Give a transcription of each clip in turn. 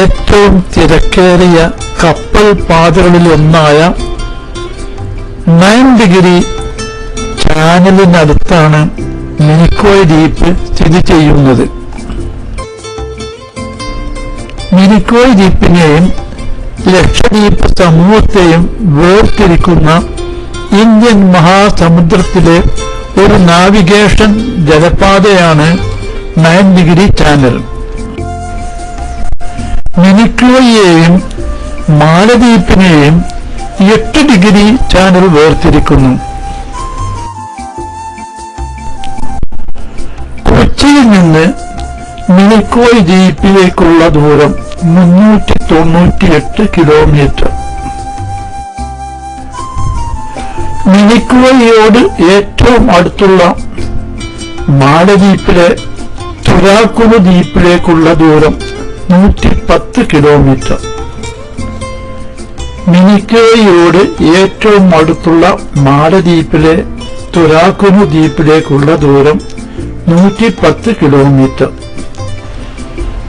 ഏറ്റവും തിരക്കേറിയ കപ്പൽ പാതകളിലൊന്നായ നയൻ ഡിഗ്രി ചാനലിനടുത്താണ് മിനിക്കോയ് ദ്വീപ് സ്ഥിതി ചെയ്യുന്നത്. മിനിക്കോയ് ദ്വീപിനെയും ലക്ഷദ്വീപ് സമൂഹത്തെയും വേർതിരിക്കുന്ന ഇന്ത്യൻ മഹാസമുദ്രത്തിലെ ഒരു നാവിഗേഷൻ ജലപാതയാണ് നയൻ ഡിഗ്രി ചാനൽ. മിനിക്കോയെയും മാലദ്വീപിനെയും എട്ട് ഡിഗ്രി ചാനൽ വേർതിരിക്കുന്നു. കൊച്ചിയിൽ നിന്ന് മിനിക്കോയ് ദ്വീപിലേക്കുള്ള ദൂരം മുന്നൂറ്റി തൊണ്ണൂറ്റിയെട്ട് കിലോമീറ്റർ മിനിക്കോയോട് ഏറ്റവും അടുത്തുള്ള മാലദ്വീപിലെ തുരാക്കുളു ദ്വീപിലേക്കുള്ള ദൂരം നൂറ്റി പത്ത് കിലോമീറ്റർ. മിനിക്കേയോട് ഏറ്റവും അടുത്തുള്ള മാലദ്വീപിലെ തുരാക്കുനു ദ്വീപിലേക്കുള്ള ദൂരം നൂറ്റി പത്ത് കിലോമീറ്റർ.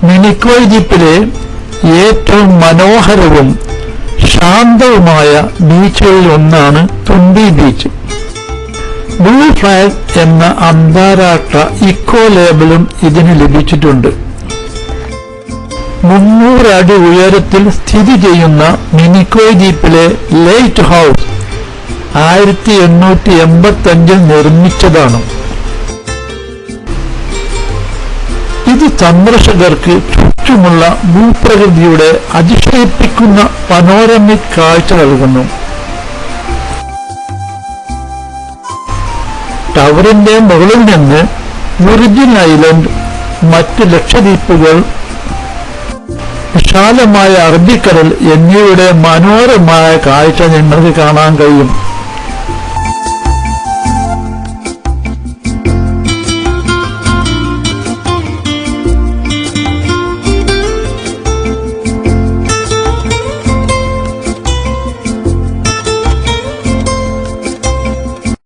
മിനിക്കോയ് ദ്വീപിലെ ഏറ്റവും മനോഹരവും ശാന്തവുമായ ബീച്ചുകളിൽ ഒന്നാണ് തുമ്പി ബീച്ച്. ബ്ലൂ ഫ്ലാഗ് എന്ന അന്താരാഷ്ട്ര ഇക്കോ ലേബലും ഇതിന് ലഭിച്ചിട്ടുണ്ട്. മുന്നൂറ് അടി ഉയരത്തിൽ സ്ഥിതി ചെയ്യുന്ന മിനിക്കോയ് ദ്വീപിലെ ലൈറ്റ് ഹൗസ് ആയിരത്തി എണ്ണൂറ്റി എൺപത്തി അഞ്ചിൽ നിർമ്മിച്ചതാണ്. ഇത് സന്ദർശകർക്ക് ചുറ്റുമുള്ള ഭൂപ്രകൃതിയുടെ അതിശയിപ്പിക്കുന്ന പനോരമിക് കാഴ്ച നൽകുന്നു. ടവറിന്റെ മുകളിൽ നിന്ന് വിർജിൻ ഐലൻഡ് മറ്റ് ലക്ഷദ്വീപുകൾ വിശാലമായ അറബിക്കടൽ എന്നിവയുടെ മനോഹരമായ കാഴ്ച നിങ്ങൾക്ക് കാണാൻ കഴിയും.